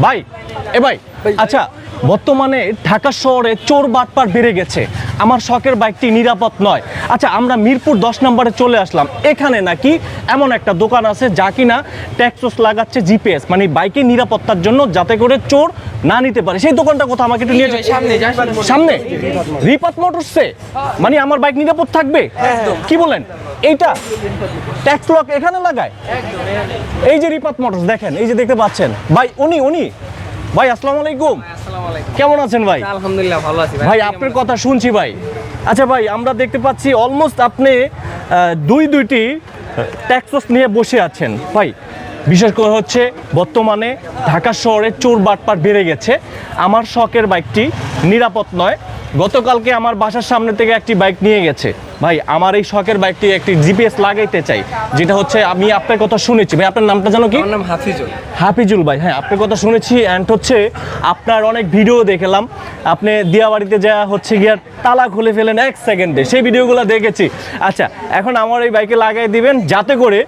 ভাই এ ভাই আচ্ছা বর্তমানে ঢাকা শহরে চোর বাটপার বেড়ে গেছে। আমার শখের বাইকটি নিরাপদ নয়। আচ্ছা আমরা মিরপুর দশ নম্বরে চলে আসলাম। এখানে নাকি এমন একটা দোকান আছে যা কিনা ট্যাক্সস লাগাচ্ছে জিপিএস মানে বাইকের নিরাপত্তার জন্য যাতে করে চোর না নিতে পারে। সেই দোকানটা কোথাও আমাকে একটু নিয়ে যাও। সামনে রিপাত মোটরসে মানে আমার বাইক নিরাপদ থাকবে? কি বলেন? এইটা? ট্যাক্স লক এখানে লাগায়? এই যে রিপাত মোটরস দেখেন এই যে দেখতে পাচ্ছেন। ভাই উনি উনি। ভাই আসসালামু আলাইকুম। কেমন আছেন ভাই? আলহামদুলিল্লাহ ভালো আছি ভাই। আপনার কথা শুনছি ভাই। আচ্ছা ভাই আমরা দেখতে পাচ্ছি অলমোস্ট আপনি দুই দুইটি ট্যাক্সস নিয়ে বসে আছেন। ভাই বিশেষ করে হচ্ছে বর্তমানে ঢাকা শহরে চোর বাটপাট বেড়ে গেছে। আমার শখের বাইকটি নিরাপদ নয়। গতকালকে আমার বাসার সামনে থেকে একটি বাইক নিয়ে গেছে। ভাই আমার এই শখের বাইকটি একটি জিপিএস লাগাইতে চাই যেটা হচ্ছে আমি আপনার কথা শুনেছি। ভাই আপনার নামটা জানো কি? আমার নাম হাফিজুল। হাফিজুল ভাই হ্যাঁ আপনার কথা শুনেছি অ্যান্ড হচ্ছে আপনার অনেক ভিডিও দেখলাম। আপনি দিয়াবাড়িতে যা হচ্ছে গিয়ে তালা খুলে ফেলেন এক সেকেন্ডে সেই ভিডিওগুলো দেখেছি। আচ্ছা এখন আমার এই বাইকে লাগাই দিবেন যাতে করে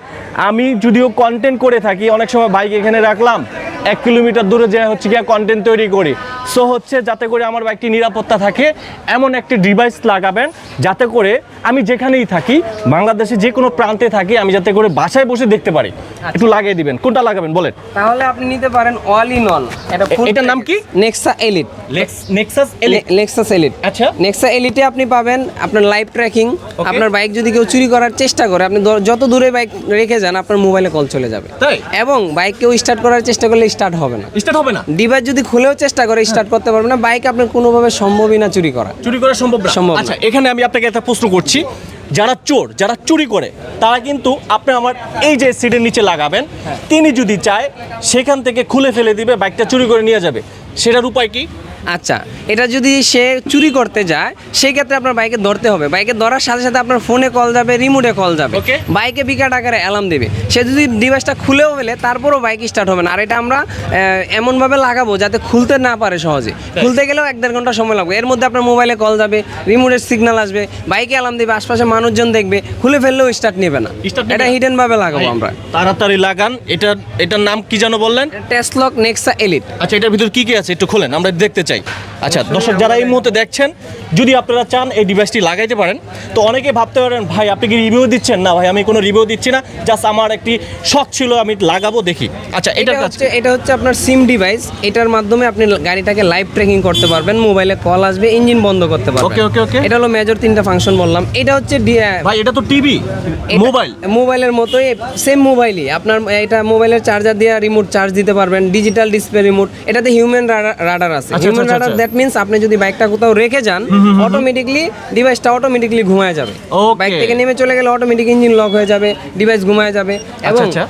আমি যদিও কন্টেন্ট করে থাকি অনেক সময় বাইক এখানে রাখলাম এক কিলোমিটার দূরে যা হচ্ছে গিয়ে কন্টেন্ট তৈরি করি। সো হচ্ছে যাতে করে আমার বাইকটি নিরাপত্তা থাকে এমন একটি ডিভাইস লাগাবেন যাতে করে আমি যেখানেই থাকি বাংলাদেশে যে কোনো প্রান্তে থাকি আমি যাতে করে বাসায় বসে দেখতে পারি। একটু লাগিয়ে দিবেন। কোনটা লাগাবেন? বলেন। তাহলে আপনি নিতে পারেন অল ইন অল এটার নাম কি? Nexa elite nexus nexus elite আচ্ছা। নেক্সা এলিটে আপনি পাবেন আপনার লাইভ ট্র্যাকিং আপনার বাইক যদি কেউ চুরি করার চেষ্টা করে আপনি যত দূরে বাইক রেখে যান আপনার মোবাইলে কল চলে যাবে। তাই? এবং বাইক কেউ স্টার্ট করার চেষ্টা করলে স্টার্ট হবে না। স্টার্ট হবে না? ডিভাইস যদি খুলেও চেষ্টা করে স্টার্ট করতে পারবে না বাইক আপনার কোনোভাবে সম্ভবই না চুরি করা। চুরি করা সম্ভব না। সম্ভব। আচ্ছা এখানে আমি আপনাকে একটা প্রশ্ন করছি। যারা চোর যারা চুরি করে তারা কিন্তু আপনি আমার এই যে সিটের নিচে লাগাবেন তিনি যদি চায় সেখান থেকে খুলে ফেলে দিবে বাইকটা চুরি করে নিয়ে যাবে। সেটার উপায় কি? আচ্ছা এটা যদি সে চুরি করতে যায় সেই ক্ষেত্রে আপনার বাইকে ধরতে হবে। বাইকে ধরার সাথে সাথে আপনার ফোনে কল যাবে রিমোটে কল যাবে। বাইকে বিকাট আকারে অ্যালার্ম দেবে। সে যদি ডিভাইসটা খুলেও ফেলে তারপরও বাইক স্টার্ট হবে না। আর এটা আমরা এমনভাবে লাগাবো যাতে খুলতে না পারে সহজে। খুলতে গেলেও এক দেড় ঘণ্টা সময় লাগবে। এর মধ্যে আপনার মোবাইলে কল যাবে রিমোটের সিগন্যাল আসবে বাইকে অ্যালার্ম দেবে আশপাশে মানুষজন দেখবে খুলে ফেললেও স্টার্ট নেবে না। এটা না? হিডেন ভাবে লাগাবো আমরা। তাড়াতাড়ি লাগান। এটা এটার নাম কি যেন বললেন? টেসলক নেক্সা এলিট আচ্ছা এটার ভিতর কি কি আছে? একটু খোলেন আমরা দেখতে চাই। আচ্ছা দর্শক যারা এই মুহূর্তে দেখছেন যদি আপনারা চান এই ডিভাইসটি লাগাইতে পারেন তো অনেকে ভাবতে পারেন ভাই আপনি কি রিভিউ দিচ্ছেন? না ভাই আমি কোনো রিভিউ দিচ্ছি না জাস্ট আমার একটি শখ ছিল আমি লাগাবো দেখি। আচ্ছা এটা হচ্ছে এটা হচ্ছে আপনার সিম ডিভাইস এটার মাধ্যমে আপনি গাড়িটাকে লাইভ ট্র্যাকিং করতে পারবেন মোবাইলে কল আসবে ইঞ্জিন বন্ধ করতে পারবেন। ওকে ওকে ওকে এটা হলো মেজর তিনটা ফাংশন বললাম। এটা হচ্ছে ভাই এটা তো টিভি মোবাইল মোবাইলের মতোই সেম মোবাইলই আপনার এটা মোবাইলের চার্জার দিয়ে রিমোট চার্জ দিতে পারবেন ডিজিটাল ডিসপ্লে রিমোট এটাতে হিউম্যান রাডার আছে। আচ্ছা, আচ্ছা, রাডার আচ্ছা। দ্যাট মিন্স আপনি যদি বাইকটা কোথাও রেখে যান অটোমেটিকলি ডিভাইসটা অটোমেটিকলি ঘুমায় যাবে. বাইক থেকে নেমে চলে গেলে অটোমেটিক ইঞ্জিন লক হয়ে যাবে ডিভাইস ঘুমায় যাবে এবং আচ্ছা।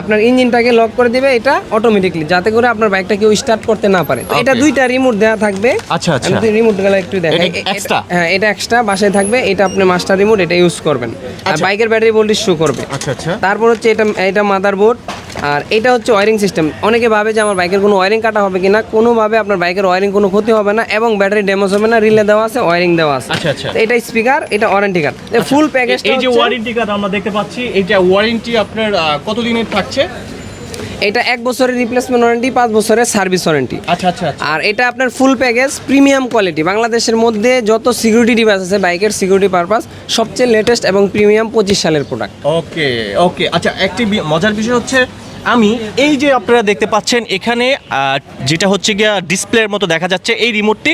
আপনার ইঞ্জিনটাকে লক করে দিবে এটা অটোমেটিকলি যাতে করে আপনার বাইকটা কেউ স্টার্ট করতে না পারে এটা দুইটা রিমোট দেওয়া থাকবে আচ্ছা, আচ্ছা। রিমোটগুলো একটু দেখাই? হ্যাঁ এটা এক্সট্রা বাসায় থাকবে এটা আপনি মাস্টার রিমোট এটা ইউজ করবেন আর আচ্ছা। বাইকের ব্যাটারি ভোল্টেজ শো করবে আচ্ছা আচ্ছা তারপর হচ্ছে এটা এটা মাদারবোর্ড আর এটা হচ্ছে ওয়ারিং সিস্টেম অনেকে ভাবে যে আমার বাইকের কোনো ওয়ারিং কাটা হবে কিনা। কোনোভাবে আপনার বাইকের ওয়ারিং কোনো ক্ষতি হবে না এবং ব্যাটারি ড্যামেজ হবে না রিলে দেওয়া আছে ওয়ারিং দেওয়া আছে। আচ্ছা, আচ্ছা। এটা স্পিকার এটা ওয়ারেন্টি কার্ড ফুল প্যাকেজ এই যে ওয়ারেন্টি কার্ড আমরা দেখতে পাচ্ছি এইটা ওয়ারেন্টি আপনার কতদিনের থাকছে? এটা এক বছরের রিপ্লেসমেন্ট ওয়ারেন্টি পাঁচ বছরের সার্ভিস ওয়ারেন্টি আচ্ছা আচ্ছা আচ্ছা। আর এটা আপনার ফুল প্যাকেজ প্রিমিয়াম কোয়ালিটি বাংলাদেশের মধ্যে যত সিকিউরিটি ডিভাইস আছে বাইকের সিকিউরিটি পারপাস সবচেয়ে লেটেস্ট এবং প্রিমিয়াম পঁচিশ সালের প্রোডাক্ট ওকে ওকে আচ্ছা একটি মজার বিষয় হচ্ছে আমি এই যে আপনারা দেখতে পাচ্ছেন এখানে যেটা হচ্ছে গিয়া ডিসপ্লের মতো দেখা যাচ্ছে এই রিমোটটি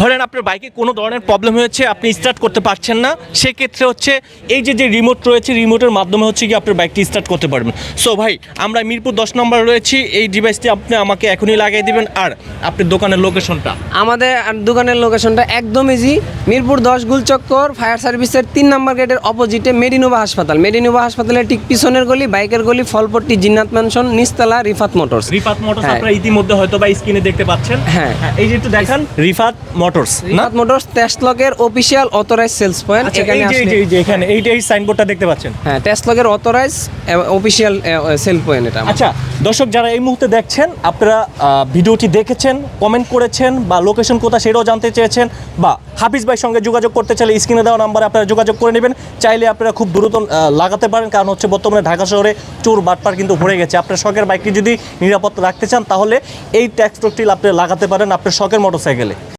ধরেন আপনার বাইকে কোনো ধরনের প্রবলেম হয়েছে, আপনি স্টার্ট করতে পারছেন না, সেক্ষেত্রে হচ্ছে এই যে যে রিমোট রয়েছে রিমোটের মাধ্যমে হচ্ছে গিয়ে আপনার বাইকটি স্টার্ট করতে পারবেন। সো ভাই, আমরা মিরপুর দশ নম্বর রয়েছি, এই ডিভাইসটি আপনি আমাকে এখনই লাগিয়ে দিবেন, আর আপনার দোকানের লোকেশনটা আমাদের দোকানের লোকেশনটা একদম ইজি মিরপুর দশ গুলচক্কর ফায়ার সার্ভিসের তিন নম্বর গেটের অপোজিটে মেডিনোভা হাসপাতাল। মেডিনোভা হাসপাতালের ঠিক পিছনের গলি, বাইকের গলি, ফলপট্টি জিন্নাত ম্যানশন নিস্তলা রিফাত মোটরস। রিফাত মোটরস হ্যাঁ। আপনারা ইতিমধ্যে হয়তো বা স্ক্রিনে দেখতে পাচ্ছেন। হ্যাঁ। এই যে একটু দেখান। রিফাত মোটরস রিফাত মোটরস টেস্টলকের অফিসিয়াল অথরাইজ সেলস পয়েন্ট এখানে এই যে এই যে- এই যে এখানে এইটা এই সাইনবোর্ডটা দেখতে পাচ্ছেন? হ্যাঁ টেস্টলকের অথরাইজ অফিসিয়াল সেল পয়েন্ট এটা আচ্ছা দর্শক যারা এই মুহূর্তে দেখছেন আপনারা আহ, ভিডিওটি দেখেছেন কমেন্ট করেছেন বা লোকেশন কোথা সেটাও জানতে চেয়েছেন বা হাফিজ ভাইয়ের সঙ্গে যোগাযোগ করতে চাইলে স্ক্রিনে দেওয়া নাম্বারে আপনারা যোগাযোগ করে নেবেন। চাইলে আপনারা খুব দ্রুত লাগাতে পারেন কারণ হচ্ছে বর্তমানে ঢাকা শহরে চোর বাটপার কিন্তু ভরে গেছে। আপনার শখের বাইকটি যদি নিরাপত্তা রাখতে চান, তাহলে এই ট্যাক্স টোকটিল আপনি লাগাতে পারেন আপনার শখের মোটরসাইকেলে।